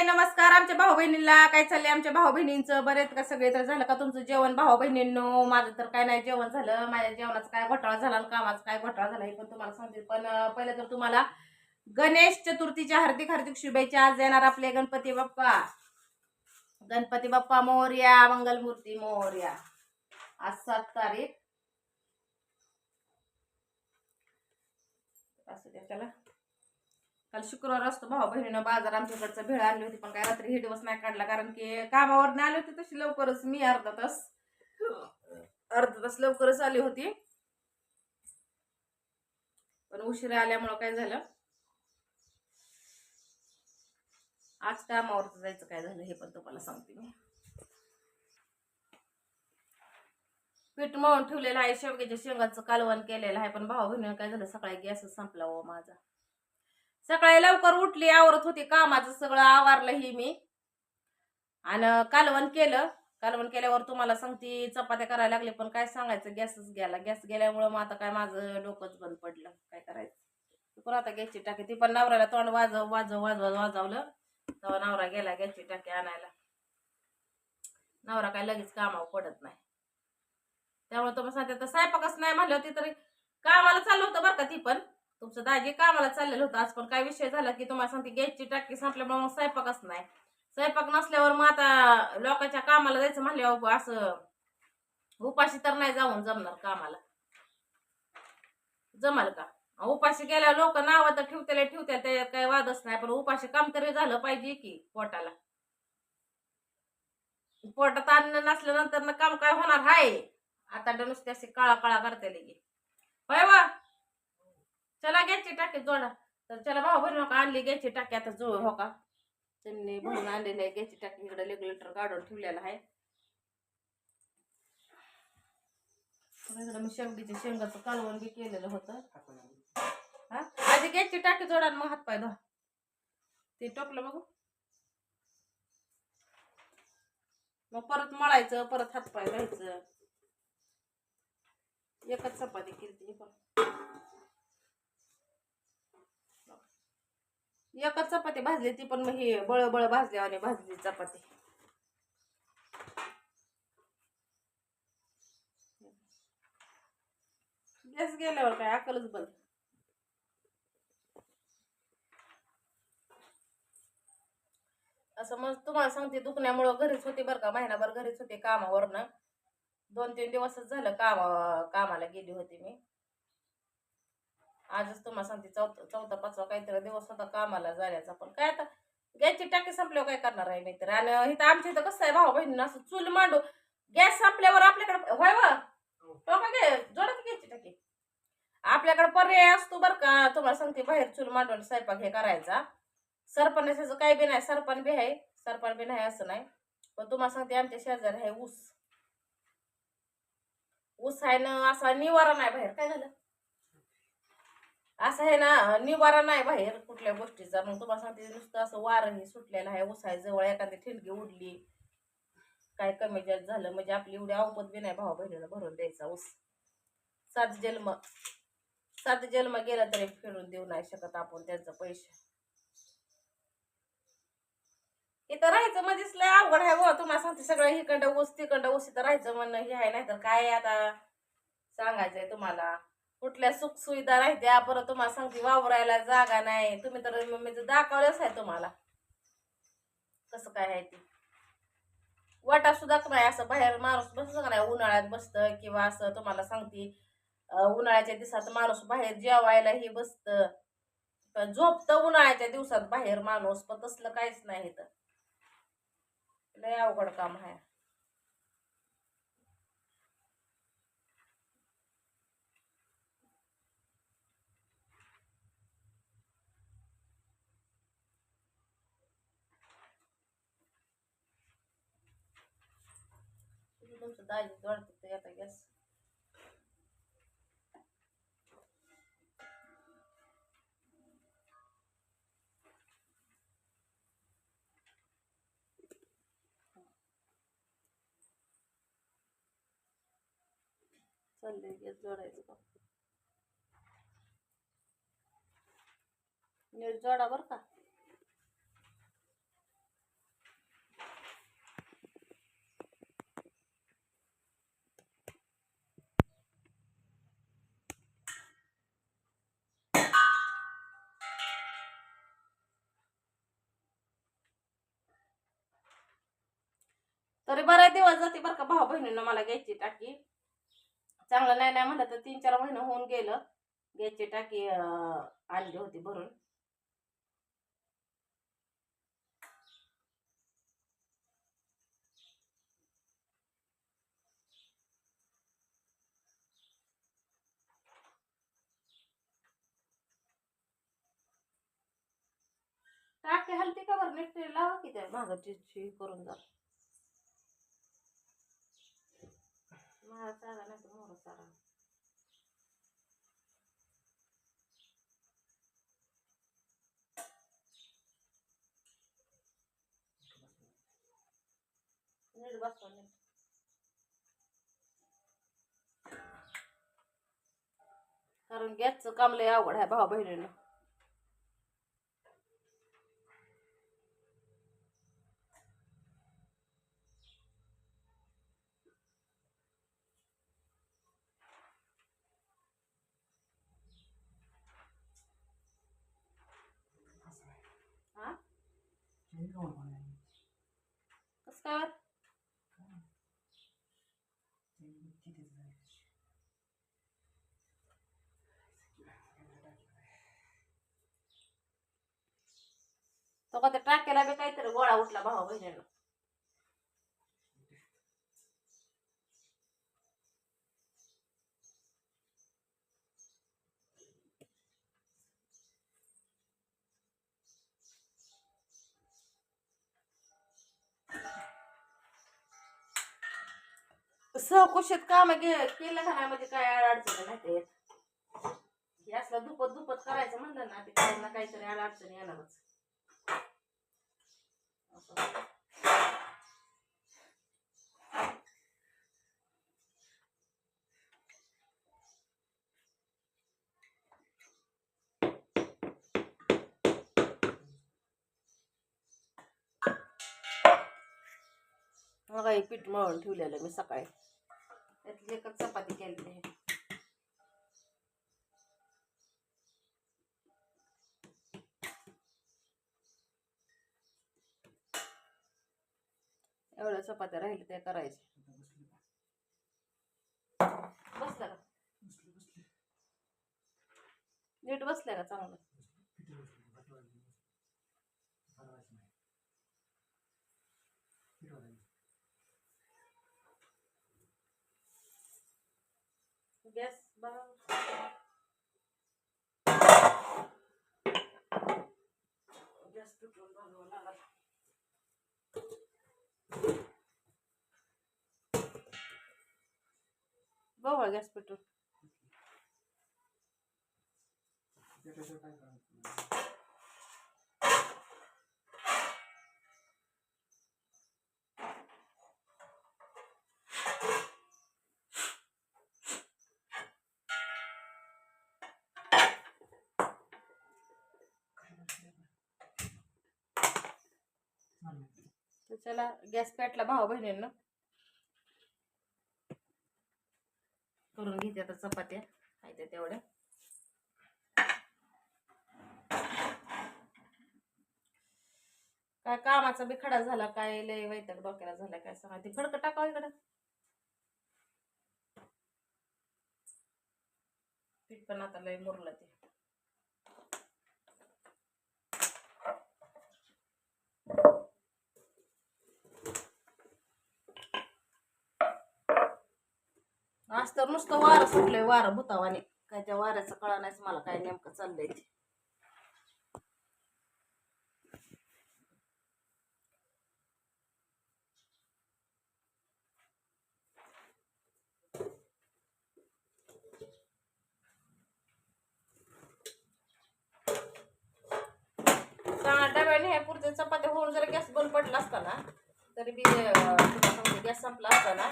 हाय नमस्कार. आमच्या भाऊ बहिणीला काय चाललंय? आमच्या भाऊ बहिणींचं बरेच का? सगळे तर झालं का तुमचं जेवण? भाऊ बहिणींनो माझं तर काय नाही जेवण झालं. माझ्या जेवणाचं काय घोटाळा झाला कामाचा काय घोटाळा झाला हे पण तुम्हाला सांगते. पण पहिले पहिलं तर तुम्हाला गणेश चतुर्थीच्या हार्दिक हार्दिक शुभेच्छा. आज येणार आपले गणपती बाप्पा. गणपती बाप्पा मोर्या मंगलमूर्ती मोर्या. आज सात तारीख. असू द्या त्याला काल शुक्रवार असतो भाऊ बहिणीनं बाजार आमच्याकडचं भेळ आणली होती पण काय रात्री हे दिवस नाही काढला कारण की कामावर आले होते तशी लवकरच मी अर्धा तास. अर्धा तास लवकरच आली होती. पण उशिरा आल्यामुळं काय झालं? आज कामावर जायचं काय झालं हे पण तुम्हाला सांगते मी. पीठ मळून ठेवलेलं आहे शेवग्याच्या शेंगाचं कालवण केलेलं आहे पण भाऊ बहिणीनं काय झालं सकाळी गॅसच संपला हो माझा. सकाळी लवकर उठली आवरत होती कामाचं सगळं आवारलं ही मी. आणि कालवण केलं. कालवण केल्यावर तुम्हाला सांगते चपात्या करायला लागले पण काय सांगायचं गॅसच गेला. गॅस गेल्यामुळं मग आता काय माझं डोकंच बंद पडलं. काय करायचं? पण आता गॅसची टाकी ती पण नवऱ्याला तोंड वाजव वाजव वाजव वाजवलं. तेव्हा नवरा गेला गॅसची टाकी आणायला. नवरा काय लगेच कामावर पडत नाही. त्यामुळे तुम्ही सांगते तर स्वयंपाकच नाही म्हणलं होती तरी कामाला चाललं होतं बरं का ती पण. तुमचं दाजी कामाला चाललेलं होतं. आज पण काय विषय झाला की तुम्हाला सांगते गॅसची टाकी संपल्यामुळे मग स्वयंपाकच नाही. स्वयंपाक नसल्यावर मग आता लोकांच्या कामाला जायचं म्हणल्यावर असं उपाशी तर नाही जाऊन जमणार कामाला. जमाल का? उपाशी गेल्या लोक नाव तर ठेवतेले ठेवते त्याच्यात काही वादच नाही. पण उपाशी काम तरी झालं पाहिजे की पोटाला. पोटात अन्न नसल्यानंतर ना काम काय होणार? हाय. आता तर नुसते असे काळा काळा करते लगे होय वा चला घ्यायची टाकी जोडा. तर चला भाऊ बहिणी का आणली घ्यायची टाकी आता जो हो का त्यांनी भरून आणलेली आहे घ्यायची टाकी. इकडे रेग्युलेटर काढून ठेवलेला आहे. तर इकडे मी शेवगीच्या शेंगाचं कालवण बी केलेलं होतं. हा? आधी घ्यायची टाकी जोडा आणि मग हात पाय धुवा. ते टोपलं बघू. मग परत मळायचं परत हात पाय धुवायचं. एकच चपाती केली पण एकच चपाती भाजली ती पण मग हे बळ बळ भाजली आणि भाजली चपाती. गॅस गेल्यावर काय अकलच बंद. असं मग तुम्हाला सांगते दुखण्यामुळं घरीच होते बरं का महिनाभर घरीच होते कामावरनं. दोन तीन दिवसच झालं कामा कामाला गेली होती मी. आजच तुम्हाला सांगते चौथा चौथा पाचवा काहीतरी दिवस होता कामाला जाण्याचा. पण काय आता गॅसची टाकी संपल्यावर काय करणार आहे मी तर आणि इथं आमच्या इथं कसं आहे भाऊ बहिणीनं असं चूल मांडू गॅस संपल्यावर आपल्याकडे होय वा? तो का गे? जोडा की गॅसची टाकी. आपल्याकडे पर्याय असतो बरं का. तुम्हाला सांगते बाहेर चूल मांडून स्वयंपाक हे करायचा. सरपण असायचं काही बी नाही सरपण बी आहे. सरपण बी नाही असं नाही. पण तुम्हाला सांगते आमच्या शेजारी आहे ऊस. ऊस आहे ना असा निवारा नाही बाहेर. काय झालं? असं आहे ना निवारा नाही बाहेर कुठल्या गोष्टीचा. मग तुम्हाला सांगते नुसतं असं वारं हे सुटलेलं आहे उसाय आहे जवळ एखादी ठिणगी उडली. काय कमी जास्त झालं म्हणजे आपली एवढी अवपत बी नाही भाऊ बहिणीला भरून द्यायचा ऊस. सात जन्म सात जन्म गेला तरी फिरून देऊ नाही शकत आपण त्यांचं पैसे. इथं राहायचं मध्येच लय अवघड आहे हो तुम्हाला सांगते सगळं हिकडं ऊस तिकडं ऊस इथं राहायचं म्हणणं हे आहे नाही तर काय आता सांगायचंय तुम्हाला? कुठल्या सुखसुविधा राहत्या? परत तुम्हाला सांगते वावरायला जागा नाही. तुम्ही तर मी दाखवलंच आहे तुम्हाला. कसं काय आहे ते? वाटा सुद्धा नाही असं बाहेर माणूस बसत नाही? उन्हाळ्यात बसतं किंवा असं तुम्हाला सांगते उन्हाळ्याच्या दिवसात माणूस बाहेर जेवायला हे बसतं. पण झोपतं उन्हाळ्याच्या दिवसात बाहेर माणूस पण तसलं काहीच नाही तर लय अवघड काम आहे. तुमचं दाजी जोडतं ते आता गॅस चाललंय गॅस जोडायचं का नीट जोडा बरं का तरी बऱ्याच दिवस जाते बरं का. भाऊ बहिणीनं मला घ्यायची टाकी. चांगलं नाही नाही म्हणलं तर तीन चार महिने होऊन गेलं. घ्यायची टाकी अं, आणली होती भरून. टाकी हलती का बरं? नीट लावा की त्या मागं शी करून जा. मला चारा नाही तर मोर चारा नीट बसवा नीट कारण गॅसचं काम लय अवघड आहे भाऊ बहिणीनं हा कसं? काय तो का त्या टाक्याला बी काहीतरी गोळा उठला भाऊ बहिणीला सहकुशीत काम केलं का नाही? म्हणजे काय अडचण नाही ते हे असलं दुपत दुपत करायचं म्हणलं ना ते काही ना काहीतरी अडचण येणारच. मग पीठ मळून ठेवलेलं मी सकाळी. त्यातली एकच चपाती केली आहे. एवढ्या चपात्या राहिल्या त्या करायच्या. बसल्या का? नीट बसल्या का चांगलं? गॅस बघा गॅस पेट्रोल बनवावं लागल बघा गॅस पेट्रोल तर चला गॅस पेटला भाऊ बहिणींना. करून घेते आता चपात्या. खायच्या तेवढ्या. काय कामाचा बी खडा झाला काय लय वैताग डोक्याला झाला काय सांगा ते फडकं टाकावं इकडं. पीठ पण आता लय मुरलं ते. आज तर नुसतं वारं सुटलंय वारं भूतावाने. काय त्या वाऱ्याचं कळा नाहीच मला काय नेमकं चाललंय ते. चांगला डब्याने हे चपात्या होऊन जर गॅस बंद पडला असता ना तरी बी गॅस संपला असता ना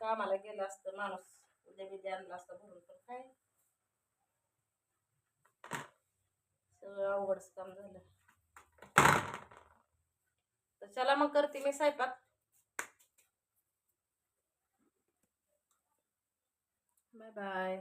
कामाला गेलं असतं माणूस उद्या बी आणलं असतं भरून पण काय? सगळं अवघडच काम झालं. तर चला मग करते मी स्वयंपाक. Bye bye.